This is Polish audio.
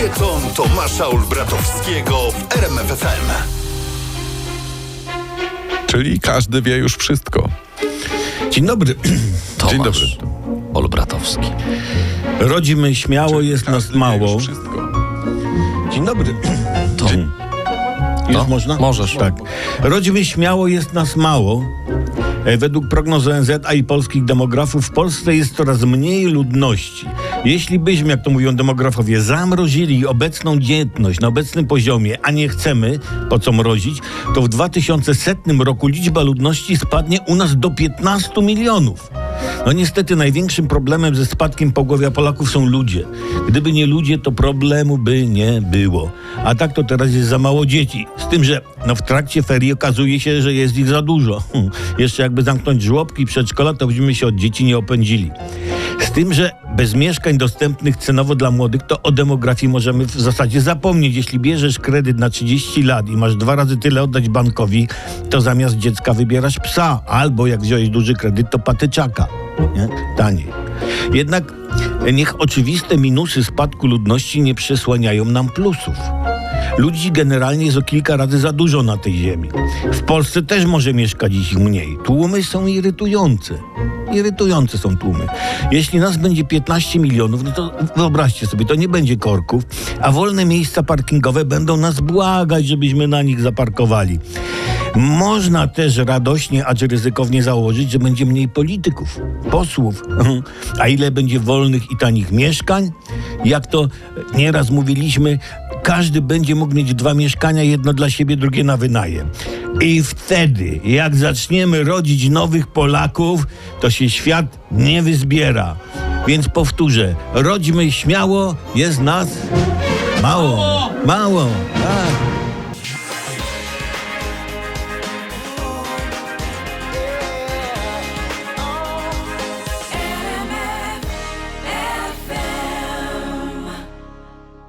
Felieton Tomasza Olbratowskiego w RMFFM. Czyli każdy wie już wszystko. Dzień dobry. Tomasz Dzień dobry. Olbratowski. Rodzimy śmiało, jest nas mało. Już wszystko. Dzień dobry. To, Już No, można? możesz. Tak. Rodzimy śmiało, jest nas mało. E, Według prognoz ONZ, a i polskich demografów, w Polsce jest coraz mniej ludności. Jeśli byśmy, jak to mówią demografowie, zamrozili obecną dzietność na obecnym poziomie, a nie chcemy, po co mrozić, to w 2100 roku liczba ludności spadnie u nas do 15 milionów. No niestety największym problemem ze spadkiem pogłowia Polaków są ludzie. Gdyby nie ludzie, to problemu by nie było. A tak to teraz jest za mało dzieci. Z tym, że no w trakcie ferii okazuje się, że jest ich za dużo. Hm. Jeszcze jakby zamknąć żłobki i przedszkola, to byśmy się od dzieci nie opędzili. Z tym, że bez mieszkań dostępnych cenowo dla młodych, to o demografii możemy w zasadzie zapomnieć. Jeśli bierzesz kredyt na 30 lat i masz dwa razy tyle oddać bankowi, to zamiast dziecka wybierasz psa. Albo jak wziąłeś duży kredyt, to patyczaka. Nie? Taniej. Jednak niech oczywiste minusy spadku ludności nie przesłaniają nam plusów. Ludzi generalnie jest o kilka razy za dużo na tej ziemi. W Polsce też może mieszkać ich mniej. Tłumy są irytujące. Irytujące są tłumy. Jeśli nas będzie 15 milionów, no to wyobraźcie sobie, to nie będzie korków, a wolne miejsca parkingowe będą nas błagać, żebyśmy na nich zaparkowali. Można też radośnie, acz ryzykownie założyć, że będzie mniej polityków, posłów. A ile będzie wolnych i tanich mieszkań? Jak to nieraz mówiliśmy, każdy będzie mógł mieć dwa mieszkania, jedno dla siebie, drugie na wynajem. I wtedy, jak zaczniemy rodzić nowych Polaków, to się świat nie wyzbiera. Więc powtórzę, rodźmy śmiało, jest nas mało. Mało, tak.